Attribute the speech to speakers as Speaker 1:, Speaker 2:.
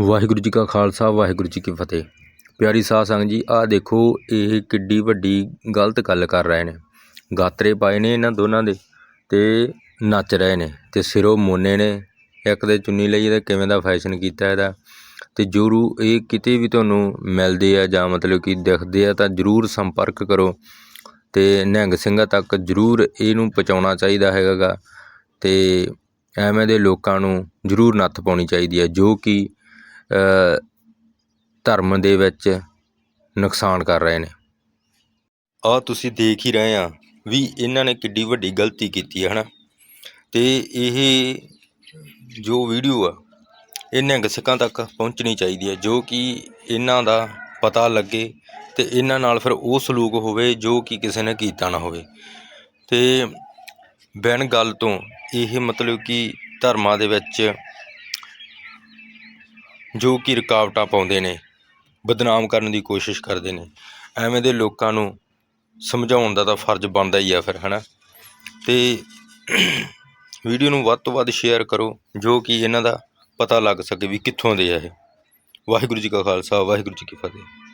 Speaker 1: ਵਾਹਿਗੁਰੂ ਜੀ ਕਾ ਖਾਲਸਾ, ਵਾਹਿਗੁਰੂ ਜੀ ਕੀ ਫਤਿਹ। ਪਿਆਰੀ ਸਾਧ ਸੰਗਤ ਜੀ, ਆਹ ਦੇਖੋ, ਇਹ ਕਿੱਡੀ ਵੱਡੀ ਗਲਤ ਗੱਲ ਕਰ ਰਹੇ ਨੇ। ਗਾਤਰੇ ਪਾਏ ਨੇ ਇਹਨਾਂ ਦੋਨਾਂ ਦੇ ਤੇ ਨੱਚ ਰਹੇ ਨੇ ਤੇ ਸਿਰੋਂ ਮੋਨੇ ਨੇ। ਇੱਕ ਦੇ ਚੁੰਨੀ ਲਈ ਇਹਦਾ ਕਿਵੇਂ ਦਾ ਫੈਸ਼ਨ ਕੀਤਾ ਇਹਦਾ? ਤੇ ਜਰੂ ਇਹ ਕਿਤੇ ਵੀ ਤੁਹਾਨੂੰ ਮਿਲਦੇ ਆ ਜਾਂ ਮਤਲਬ ਕਿ ਦਿਖਦੇ ਆ ਤਾਂ ਜਰੂਰ ਸੰਪਰਕ ਕਰੋ ਤੇ ਨਿਹੰਗ ਸਿੰਘਾਂ ਤੱਕ ਜਰੂਰ ਇਹਨੂੰ ਪਹੁੰਚਾਉਣਾ ਚਾਹੀਦਾ ਹੈਗਾ ਗਾ ਤੇ ਐਵੇਂ ਦੇ ਲੋਕਾਂ ਨੂੰ ਜਰੂਰ ਨੱਥ ਪਾਉਣੀ ਚਾਹੀਦੀ ਹੈ ਜੋ ਕਿ ਧਰਮ ਦੇ ਵਿੱਚ ਨੁਕਸਾਨ ਕਰ ਰਹੇ ਨੇ। ਆਹ ਤੁਸੀਂ ਦੇਖ ਹੀ ਰਹੇ ਆ ਵੀ ਇਹਨਾਂ ਨੇ ਕਿੱਡੀ ਵੱਡੀ ਗਲਤੀ ਕੀਤੀ ਹੈ, ਹਨਾ? ਤੇ ਇਹ ਜੋ ਵੀਡੀਓ ਆ, ਇਹ ਨਿਹੰਗ ਤੱਕ ਪਹੁੰਚਣੀ ਚਾਹੀਦੀ ਹੈ, ਜੋ ਕਿ ਇਹਨਾਂ ਦਾ ਪਤਾ ਲੱਗੇ ਤੇ ਇਹਨਾਂ ਨਾਲ ਫਿਰ ਉਹ ਸਲੂਕ ਹੋਵੇ ਜੋ ਕਿ ਕਿਸੇ ਨੇ ਕੀਤਾ ਨਾ ਹੋਵੇ। ਤੇ ਬਿਨ ਗੱਲ ਤੋਂ ਇਹ ਮਤਲਬ ਕਿ ਧਰਮਾਂ ਦੇ ਵਿੱਚ ਜੋ ਕਿ ਰੁਕਾਵਟਾਂ ਪਾਉਂਦੇ ਨੇ, ਬਦਨਾਮ ਕਰਨ ਦੀ ਕੋਸ਼ਿਸ਼ ਕਰਦੇ ਨੇ। ਐਵੇਂ ਦੇ ਲੋਕਾਂ ਨੂੰ ਸਮਝਾਉਣ ਦਾ ਤਾਂ ਫਰਜ਼ ਬਣਦਾ ਹੀ ਆ ਫਿਰ, ਹਨਾ? ਤੇ ਵੀਡੀਓ ਨੂੰ ਵੱਧ ਤੋਂ ਵੱਧ ਸ਼ੇਅਰ ਕਰੋ, ਜੋ ਕਿ ਇਹਨਾਂ ਦਾ ਪਤਾ ਲੱਗ ਸਕੇ ਵੀ ਕਿੱਥੋਂ ਦੇ ਆ ਇਹ। ਵਾਹਿਗੁਰੂ ਜੀ ਕਾ ਖਾਲਸਾ, ਵਾਹਿਗੁਰੂ ਜੀ ਕੀ ਫਤਿਹ।